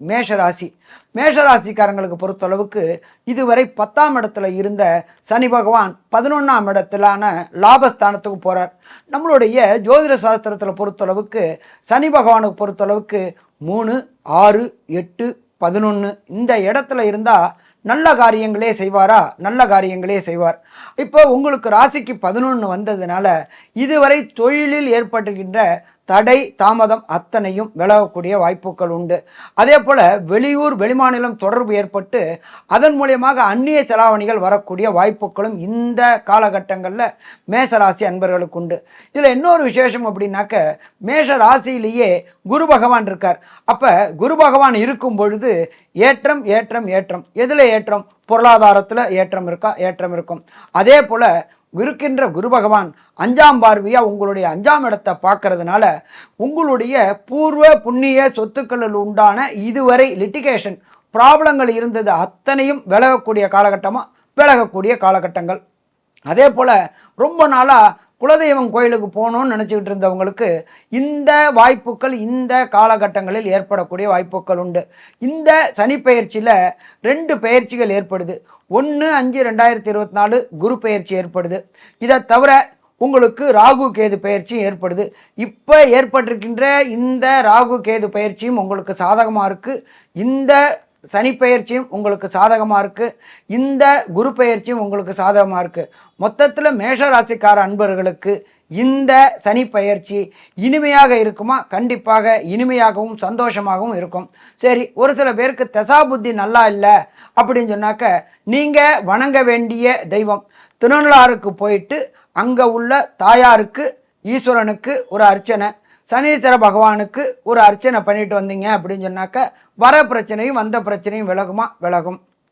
மேஷராசி. மேஷராசிக்காரங்களுக்கு பொறுத்தளவுக்கு இதுவரை பத்தாம் இடத்துல இருந்த சனி பகவான் பதினொன்றாம் இடத்திலான லாபஸ்தானத்துக்கு போகிறார் நம்மளுடைய ஜோதிட சாஸ்திரத்தில் பொறுத்தளவுக்கு சனி பகவானுக்கு பொறுத்தளவுக்கு மூணு ஆறு எட்டு பதினொன்று இந்த இடத்துல இருந்தால் நல்ல காரியங்களே செய்வாரா? நல்ல காரியங்களே செய்வார். இப்போ உங்களுக்கு ராசிக்கு பதினொன்று வந்ததுனால இதுவரை தொழிலில் ஏற்பட்டுகின்ற தடை தாமதம் அத்தனையும் விலகக்கூடிய வாய்ப்புகள் உண்டு. அதே போல் வெளியூர் வெளிமாநிலம் தொடர்பு ஏற்பட்டு அதன் மூலியமாக அந்நிய செலாவணிகள் வரக்கூடிய வாய்ப்புகளும் இந்த காலகட்டங்களில் மேஷராசி அன்பர்களுக்கு உண்டு. இதில் இன்னொரு விசேஷம் அப்படின்னாக்க மேஷ ராசியிலேயே குரு பகவான் இருக்கார். அப்போ குரு பகவான் இருக்கும் பொழுது ஏற்றம் ஏற்றம் ஏற்றம். எதில் ஏற்றம்? பொருளாதாரத்தில் ஏற்றம் இருக்கா? ஏற்றம் இருக்கும். அதே போல் இருக்கின்ற குரு பகவான் அஞ்சாம் பார்வையாக உங்களுடைய அஞ்சாம் இடத்தை பார்க்கறதுனால உங்களுடைய பூர்வ புண்ணிய சொத்துக்களில் உண்டான இதுவரை லிட்டிகேஷன் ப்ராப்ளங்கள் இருந்தது அத்தனையும் விலகக்கூடிய காலகட்டமாக விலகக்கூடிய காலகட்டங்கள். அதே போல் ரொம்ப நாளாக குலதெய்வம் கோயிலுக்கு போகணும்னு நினச்சிக்கிட்டு இருந்தவங்களுக்கு இந்த வாய்ப்புகள் இந்த காலகட்டங்களில் ஏற்படக்கூடிய வாய்ப்புகள் உண்டு. இந்த சனி பயிற்சியில் ரெண்டு பயிற்சிகள் ஏற்படுது. ஒன்று அஞ்சு ரெண்டாயிரத்தி இருபத்தி நாலு குரு பயிற்சி ஏற்படுது. இதை தவிர உங்களுக்கு ராகு கேது பயிற்சியும் ஏற்படுது. இப்போ ஏற்பட்டிருக்கின்ற இந்த ராகு கேது பயிற்சியும் உங்களுக்கு சாதகமாக இருக்குது இந்த சனி உங்களுக்கு சாதகமாக இருக்குது இந்த குரு பெயர்ச்சியும் உங்களுக்கு சாதகமாக இருக்குது மொத்தத்தில் மேஷ ராசிக்கார அன்பர்களுக்கு இந்த சனி பயிற்சி இனிமையாக இருக்குமா? கண்டிப்பாக இனிமையாகவும் சந்தோஷமாகவும் இருக்கும். சரி ஒரு சில பேருக்கு தசா புத்தி நல்லா இல்லை அப்படின்னு சொன்னாக்க நீங்கள் வணங்க வேண்டிய தெய்வம். திருநள்ளாருக்கு போயிட்டு அங்கே உள்ள தாயாருக்கு ஈஸ்வரனுக்கு ஒரு அர்ச்சனை. சனீஸ்வர பகவானுக்கு ஒரு அர்ச்சனை பண்ணிட்டு வந்தீங்க அப்படின்னு சொன்னாக்க வர பிரச்சனையும் வந்த பிரச்சனையும் விலகுமா? விலகும்.